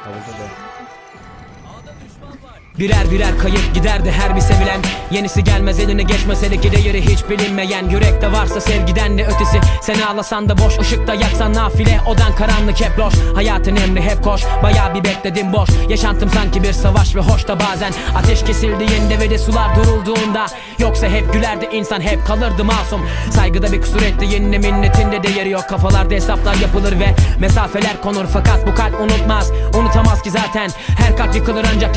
Kavurda da. Birer birer kayıp giderdi her bir sevilen. Yenisi gelmez eline geçmese de değeri hiç bilinmeyen. Yürekte varsa sevgiden ne ötesi. Sen ağlasan da boş ışıkta yaksan nafile. Odan karanlık hep loş. Hayatın emri hep koş. Baya bir bekledim boş. Yaşantım sanki bir savaş ve hoş da bazen. Ateş kesildiğinde ve de sular durulduğunda. Yoksa hep gülerdi insan hep kalırdı masum. Saygıda bir kusur etti yine minnetinde değeri yok. Kafalarda hesaplar yapılır ve mesafeler konur. Fakat bu kalp unutmaz unutamaz ki zaten. Her kalp yıkılır ancak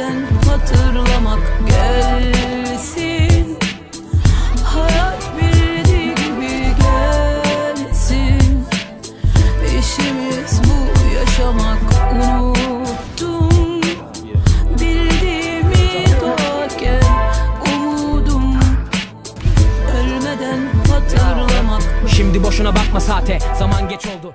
Ölmeden hatırlamak gelsin. Hayat bildiği gibi gelsin. İşimiz bu yaşamak unuttum. Bildiğimi doğarken umudum. Ölmeden hatırlamak Şimdi boşuna bakma saate zaman geç oldu